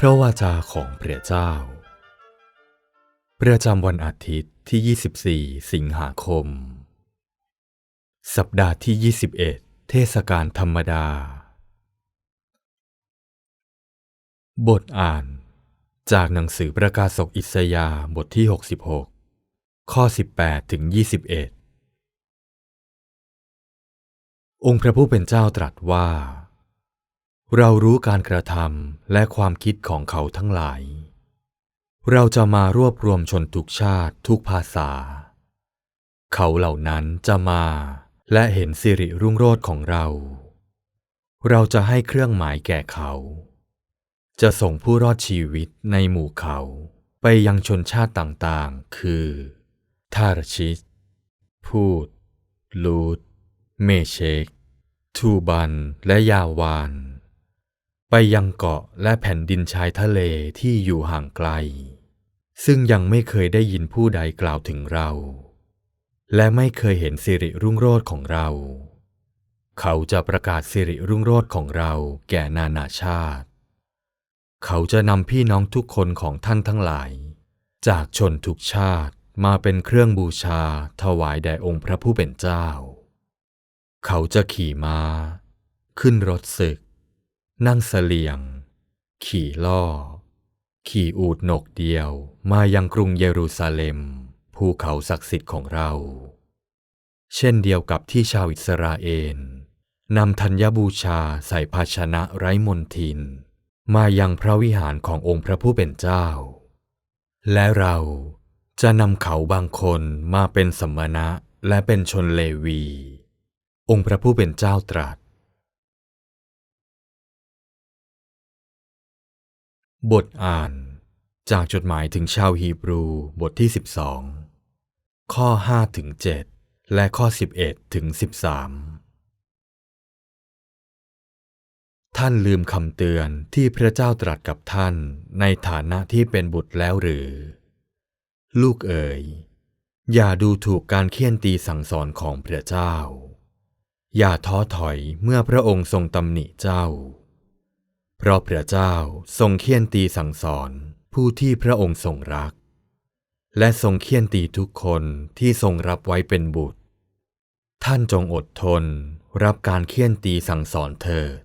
พระวาจาของพระเจ้า ประจำวันอาทิตย์ที่ 24 สิงหาคม สัปดาห์ที่ 21 เทศกาลธรรมดา บทอ่าน จากหนังสือประกาศกอิสยาบทที่ 66 ข้อ 18 ถึง 21 องค์พระผู้เป็นเจ้าตรัสว่า เรารู้การกระทำและความคิดของเขาทั้งหลาย เราจะมารวบรวมชนทุกชาติทุกภาษา เขาเหล่านั้นจะมาและเห็นสิริรุ่งโรจน์ของเรา เราจะให้เครื่องหมายแก่เขา จะส่งผู้รอดชีวิตในหมู่เขาไปยังชนชาติต่างๆ คือทารชิสพูด ลูด เมเชก ทูบัน และยาวาน ไปยังเกาะและแผ่นดินชายทะเลที่อยู่ห่างไกล ซึ่งยังไม่เคยได้ยินผู้ใดกล่าวถึงเรา และไม่เคยเห็นสิริรุ่งโรจน์ของเรา เขาจะประกาศสิริรุ่งโรจน์ของเราแก่นานาชาติ เขาจะนำพี่น้องทุกคนของท่านทั้งหลาย จากชนทุกชาติมาเป็นเครื่องบูชาถวายแด่องค์พระผู้เป็นเจ้า เขาจะขี่มา้า ขึ้นรถศึก นั่งเสลียง ขี่ล่อ ขี่อูดหนกเดียวมายังกรุงเยรูซาเล็ม ภูเขาศักดิ์สิทธิ์ของเรา เช่นเดียวกับที่ชาวอิสราเอลนำธัญบูชาใส่ภาชนะไร้มนทิน มายังพระวิหารขององค์พระผู้เป็นเจ้า และเราจะนำเขาบางคนมาเป็นสมณะและเป็นชนเลวี องค์พระผู้เป็นเจ้าตรัส บทอ่านจากจดหมายถึงชาวฮีบรูบทที่ 12 ข้อ5ถึง7และข้อ 11ถึง13 ท่านลืมคำเตือนที่พระเจ้าตรัสกับท่านในฐานะที่เป็นบุตรแล้วหรือ ลูกเอ๋ย อย่าดูถูกการเคี่ยนตีสั่งสอนของพระเจ้า อย่าท้อถอยเมื่อพระองค์ทรงตำหนิเจ้า เพราะพระเจ้าทรงเคี่ยนตีสั่งสอนผู้ที่พระองค์ทรงรัก และทรงเคี่ยนตีทุกคนที่ทรงรับไว้เป็นบุตร ท่านจงอดทนรับการเคี่ยนตีสั่งสอนเถิด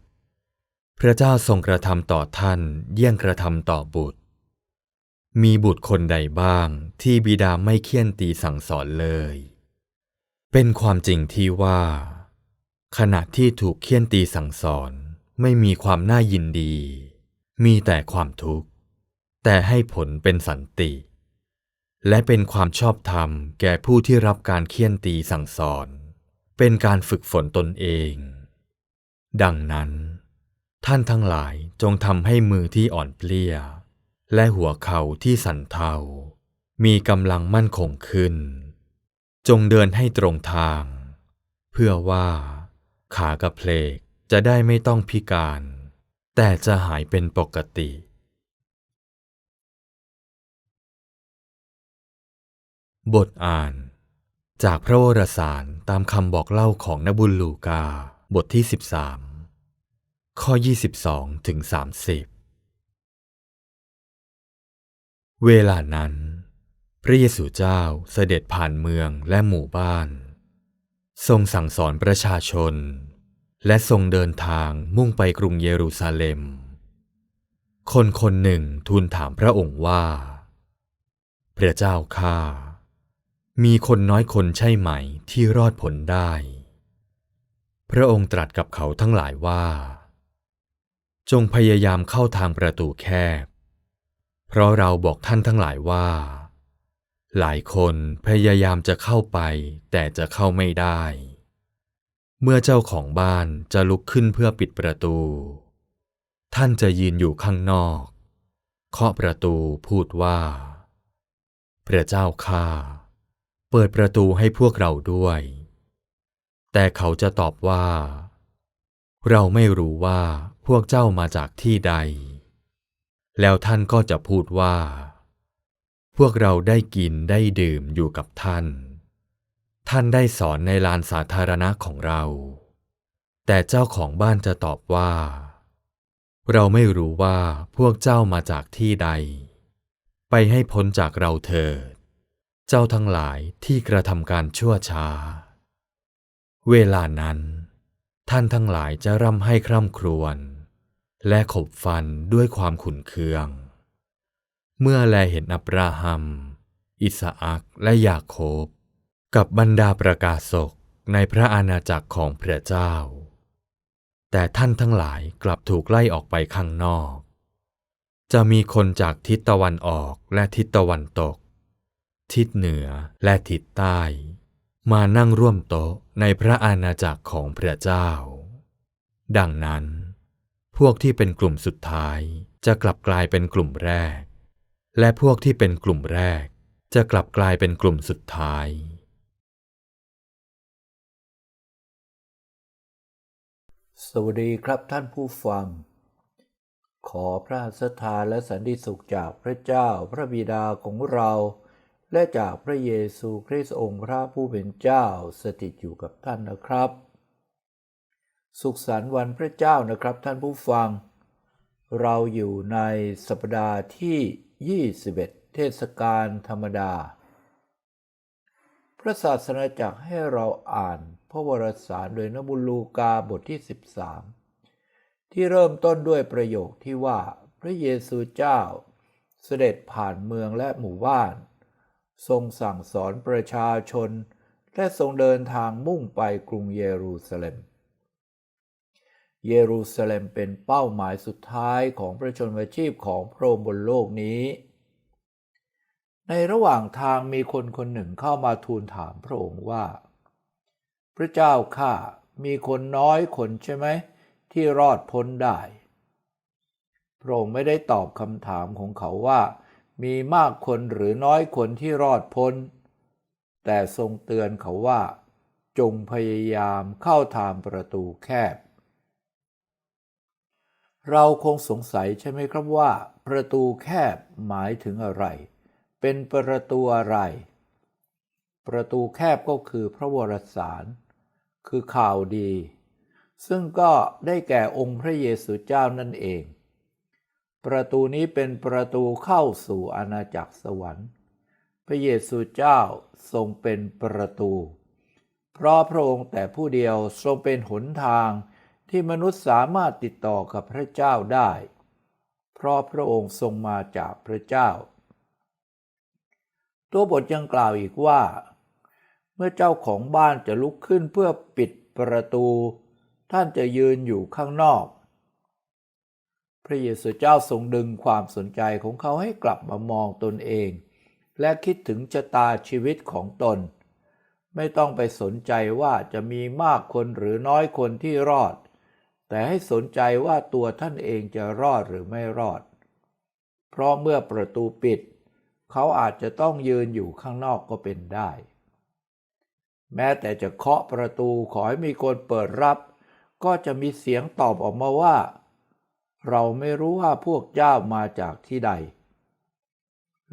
พระเจ้าทรงกระทำต่อท่านเยี่ยงกระทำต่อบุตร มีบุตรคนใดบ้างที่บิดาไม่เคี่ยนตีสั่งสอนเลย เป็นความจริงที่ว่า ขณะที่ถูกเคี่ยนตีสั่งสอน ไม่มีความน่ายินดี มีแต่ความทุกข์ แต่ให้ผลเป็นสันติ และเป็นความชอบธรรมแก่ผู้ที่รับการเคี่ยนตีสั่งสอน เป็นการฝึกฝนตนเอง ดังนั้น ท่านทั้งหลายจงทำให้มือที่อ่อนเปลี้ย และหัวเข่าที่สั่นเทา มีกำลังมั่นคงขึ้น จงเดินให้ตรงทาง เพื่อว่าขากระเพลก จะได้ไม่ต้องพิการ แต่จะหายเป็นปกติ บทอ่าน จากพระวรสารตามคำบอกเล่าของนบุลลูกา บทที่ 13 ข้อ 22 ถึง 30 เวลานั้น พระเยซูเจ้าเสด็จผ่านเมืองและหมู่บ้าน ทรงสั่งสอนประชาชน และทรงเดินทางมุ่งไปกรุงเยรูซาเล็ม คนคนหนึ่งทูลถามพระองค์ว่า พระเจ้าข้า มีคนน้อยคนใช่ไหมที่รอดผลได้ พระองค์ตรัสกับเขาทั้งหลายว่า จงพยายามเข้าทางประตูแคบ เพราะเราบอกท่านทั้งหลายว่า หลายคนพยายามจะเข้าไปแต่จะเข้าไม่ได้ เมื่อเจ้าของบ้านจะลุกขึ้นเพื่อปิดประตู ท่านจะยืนอยู่ข้างนอก เคาะประตูพูดว่า พระเจ้าข้าเปิดประตูให้พวกเราด้วย แต่เขาจะตอบว่า เราไม่รู้ว่าพวกเจ้ามาจากที่ใด แล้วท่านก็จะพูดว่า พวกเราได้กินได้ดื่มอยู่กับท่าน ท่านได้สอนในลานสาธารณะของเรา แต่เจ้าของบ้านจะตอบว่า เราไม่รู้ว่าพวกเจ้ามาจากที่ใด ไปให้พ้นจากเราเถิด เจ้าทั้งหลายที่กระทำการชั่วช้า เวลานั้น ท่านทั้งหลายจะร่ำให้คร่ำครวญและขบฟันด้วยความขุนเคือง เมื่อแลเห็นอับราฮัม อิสอักและยาโคบ กับบรรดาประกาศกในพระอาณาจักรของพระเจ้า แต่ท่านทั้งหลายกลับถูกไล่ออกไปข้างนอก จะมีคนจากทิศตะวันออกและทิศตะวันตก ทิศเหนือและทิศใต้ มานั่งร่วมโต๊ะในพระอาณาจักรของพระเจ้า ดังนั้น พวกที่เป็นกลุ่มสุดท้ายจะกลับกลายเป็นกลุ่มแรก และพวกที่เป็นกลุ่มแรก จะกลับกลายเป็นกลุ่มสุดท้าย สวัสดีครับท่านผู้ฟัง ขอพระสถานและสันติสุขจากพระเจ้าพระบิดาของเรา และจากพระเยซูคริสต์องค์พระผู้เป็นเจ้าสถิตอยู่กับท่านนะครับ สุขสันต์วันพระเจ้านะครับท่านผู้ฟัง เราอยู่ในสัปดาห์ที่ 21 เทศกาลธรรมดา พระศาสนาจักรให้เราอ่าน พระวรสารโดยนบุลูกาบทที่ 13 ที่เริ่มต้นด้วยประโยคที่ว่า พระเยซูเจ้า เสด็จผ่านเมืองและหมู่บ้าน ทรงสั่งสอนประชาชน และทรงเดินทางมุ่งไปกรุงเยรูซาเล็ม เยรูซาเล็มเป็นเป้าหมายสุดท้ายของประชนมชีพของพระองค์บนโลกนี้ ในระหว่างทางมีคนคนหนึ่งเข้ามาทูลถามพระองค์ว่า พระเจ้าข้ามีคนน้อยคนใช่ไหม ที่รอดพ้นได้พระองค์ไม่ได้ตอบคำถามของเขาว่า มีมากคนหรือน้อยคนที่รอดพ้น แต่ทรงเตือนเขาว่า จงพยายามเข้าทางประตูแคบ เราคงสงสัยใช่ไหมครับว่า ประตูแคบหมายถึงอะไร เป็นประตูอะไร ประตูแคบก็คือพระวรสาร คือข่าวดี ซึ่งก็ได้แก่องค์พระเยซูเจ้านั่นเอง ประตูนี้เป็นประตูเข้าสู่อาณาจักรสวรรค์ พระเยซูเจ้าทรงเป็นประตู เพราะพระองค์แต่ผู้เดียวทรงเป็นหนทางที่มนุษย์สามารถติดต่อกับพระเจ้าได้ เพราะพระองค์ทรงมาจากพระเจ้า ตัวบทยังกล่าวอีกว่า มื่อเจ้าของบ้านจะลุกขึ้นเพื่อปิดประตู ท่านจะยืนอยู่ข้างนอก พระเยซูเจ้าทรงดึงความสนใจของเขาให้กลับมามองตนเอง และคิดถึงชะตาชีวิตของตน ไม่ต้องไปสนใจว่าจะมีมากคนหรือน้อยคนที่รอด แต่ให้สนใจว่าตัวท่านเองจะรอดหรือไม่รอด เพราะเมื่อประตูปิด เขาอาจจะต้องยืนอยู่ข้างนอกก็เป็นได้ แม้แต่จะเคาะประตูขอให้มีคนเปิดรับ ก็จะมีเสียงตอบออกมาว่า เราไม่รู้ว่าพวกเจ้ามาจากที่ใด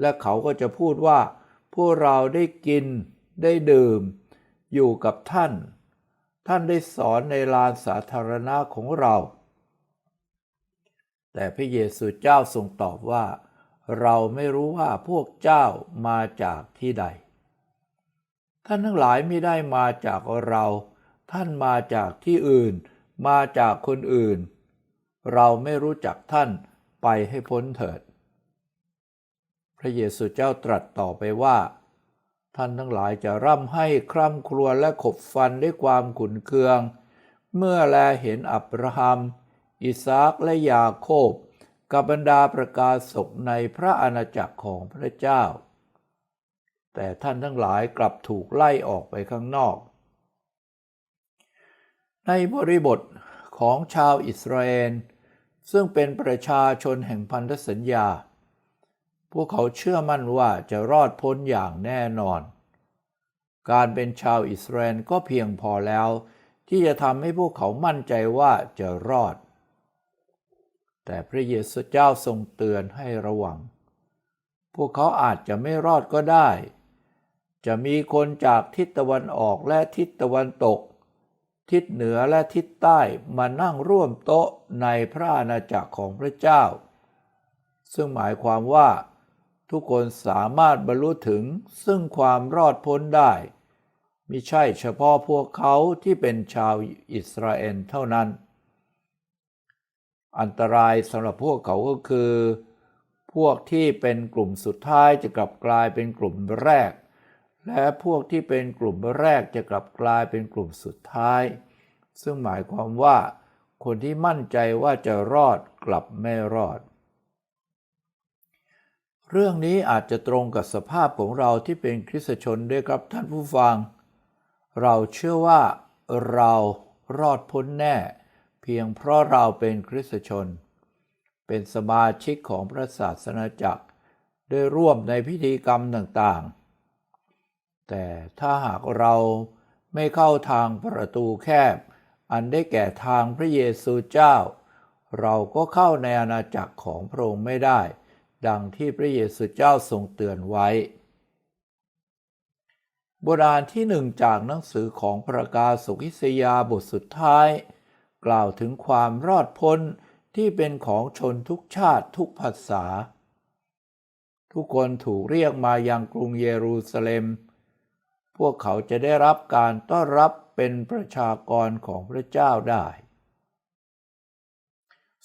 และเขาก็จะพูดว่า พวกเราได้กิน ได้ดื่ม อยู่กับท่าน ท่านได้สอนในลานสาธารณะของเรา แต่พระเยซูเจ้าทรงตอบว่า เราไม่รู้ว่าพวกเจ้ามาจากที่ใด ท่านทั้งหลายไม่ได้มาจากเรา ท่านมาจากที่อื่น มาจากคนอื่น เราไม่รู้จักท่านไปให้พ้นเถิด พระเยซูเจ้าตรัสต่อไปว่า ท่านทั้งหลายจะร่ำให้คร่ำครวญและขบฟันด้วยความขุนเคือง เมื่อแลเห็นอับราฮัม อิสาคและยาโคบกับบรรดาประกาศกในพระอาณาจักรของพระเจ้า แต่ท่านทั้งหลายกลับถูกไล่ออกไปข้างนอก ในบริบทของชาวอิสราเอลซึ่งเป็นประชาชนแห่งพันธสัญญา พวกเขาเชื่อมั่นว่าจะรอดพ้นอย่างแน่นอน การเป็นชาวอิสราเอลก็เพียงพอแล้ว ที่จะทำให้พวกเขามั่นใจว่าจะรอด แต่พระเยซูเจ้าทรงเตือนให้ระวัง พวกเขาอาจจะไม่รอดก็ได้ จะมีคนจากทิศตะวันออกและทิศตะวันตก ทิศเหนือและทิศใต้มานั่งร่วมโต๊ะในพระอาณาจักรของพระเจ้า ซึ่งหมายความว่าทุกคนสามารถบรรลุถึงซึ่งความรอดพ้นได้มิใช่เฉพาะพวกเขาที่เป็นชาวอิสราเอลเท่านั้น อันตรายสำหรับพวกเขาก็คือ พวกที่เป็นกลุ่มสุดท้ายจะกลับกลายเป็นกลุ่มแรก และพวกที่เป็นกลุ่มแรกจะกลับกลายเป็นกลุ่มสุดท้าย ซึ่งหมายความว่า คนที่มั่นใจว่าจะรอดกลับไม่รอด เรื่องนี้อาจจะตรงกับสภาพของเราที่เป็นคริสตชนด้วยครับท่านผู้ฟัง เราเชื่อว่าเรารอดพ้นแน่ เพียงเพราะเราเป็นคริสตชน เป็นสมาชิกของพระศาสนาจักรได้ร่วมในพิธีกรรมต่างๆ แต่ถ้าหากเราไม่เข้าทางประตูแคบ อันได้แก่ทางพระเยซูเจ้า เราก็เข้าในอาณาจักรของพระองค์ไม่ได้ ดังที่พระเยซูเจ้าทรงเตือนไว้บทอ่านที่หนึ่งจากหนังสือของประกาศสุกิสยาบทสุดท้าย กล่าวถึงความรอดพ้นที่เป็นของชนทุกชาติทุกภาษา ทุกคนถูกเรียกมายังกรุงเยรูซาเล็ม พวกเขาจะได้รับการต้อนรับเป็นประชากรของพระเจ้าได้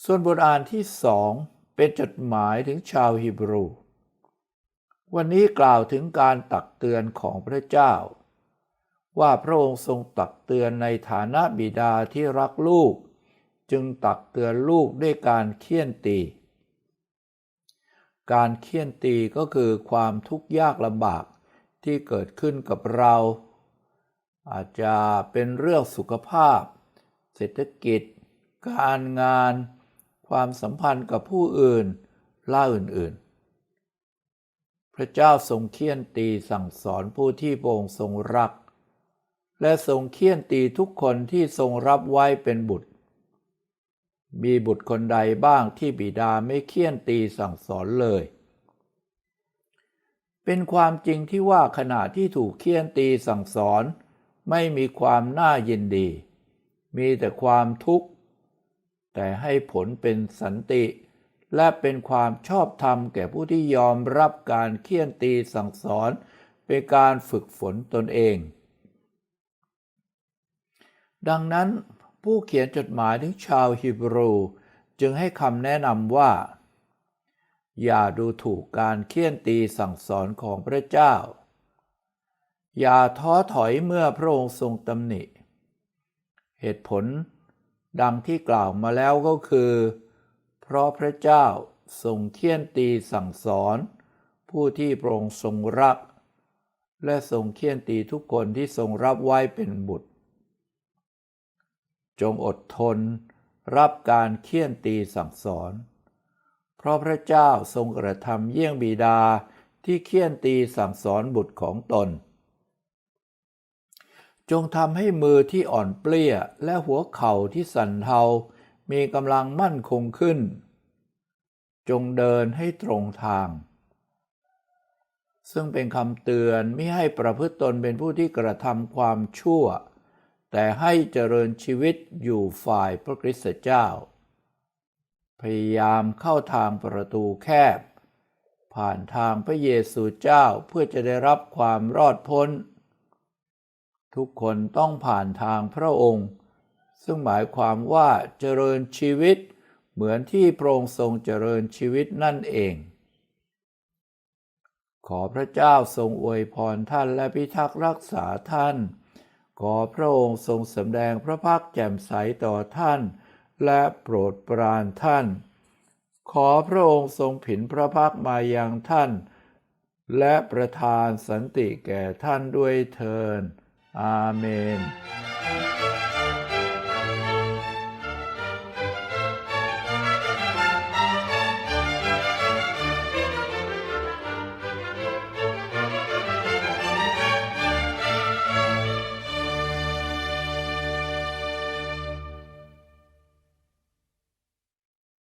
ส่วนบทอ่านที่สองเป็นจดหมายถึงชาวฮีบรู วันนี้กล่าวถึงการตักเตือนของพระเจ้า ว่าพระองค์ทรงตักเตือนในฐานะบิดาที่รักลูก จึงตักเตือนลูกด้วยการเคี่ยนตี การเคี่ยนตีก็คือความทุกข์ยากลำบาก ที่เกิดขึ้นกับเรา อาจจะเป็นเรื่องสุขภาพ เศรษฐกิจ การงาน ความสัมพันธ์กับผู้อื่นล่าอื่นๆ พระเจ้าทรงเคี่ยนตีสั่งสอนผู้ที่พระองค์ทรงรัก และทรงเคี่ยนตีทุกคนที่ทรงรับไว้เป็นบุตร มีบุตรคนใดบ้างที่บิดาไม่เคี่ยนตีสั่งสอนเลย เป็นความจริงที่ว่าขณะที่ถูกเคี่ยนตีสั่งสอน ไม่มีความน่ายินดี มีแต่ความทุกข์ แต่ให้ผลเป็นสันติ และเป็นความชอบธรรมแก่ผู้ที่ยอมรับการเคี่ยนตีสั่งสอน เป็นการฝึกฝนตนเอง ดังนั้นผู้เขียนจดหมายถึงชาวฮีบรู จึงให้คำแนะนำว่า อย่าดูถูกการเคี่ยนตีสั่งสอนของพระเจ้า อย่าท้อถอยเมื่อพระองค์ทรงตำหนิ เหตุผลดังที่กล่าวมาแล้วก็คือ เพราะพระเจ้าทรงเคี่ยนตีสั่งสอน ผู้ที่พระองค์ทรงรัก และทรงเคี่ยนตีทุกคนที่ทรงรับไว้เป็นบุตร จงอดทนรับการเคี่ยนตีสั่งสอน เพราะพระเจ้าทรงกระทำเยี่ยงบิดาที่เคี่ยนตีสั่งสอนบุตรของตน จงทำให้มือที่อ่อนเปลี้ยและหัวเข่าที่สั่นเทา มีกำลังมั่นคงขึ้น จงเดินให้ตรงทาง ซึ่งเป็นคำเตือนไม่ให้ประพฤติตนเป็นผู้ที่กระทำความชั่ว แต่ให้เจริญชีวิตอยู่ฝ่ายพระคริสตเจ้า พยายามเข้าทางประตูแคบ ผ่านทางพระเยซูเจ้าเพื่อจะได้รับความรอดพ้น ทุกคนต้องผ่านทางพระองค์ ซึ่งหมายความว่าเจริญชีวิต เหมือนที่พระองค์ทรงเจริญชีวิตนั่นเอง ขอพระเจ้าทรงอวยพรท่านและพิทักษ์รักษาท่าน ขอพระองค์ทรงสำแดงพระพักตร์แจ่มใสต่อท่าน และโปรดปรานท่าน ขอพระองค์ทรงผินพระพักมายังท่าน และประทานสันติแก่ท่านด้วยเทินอาเมน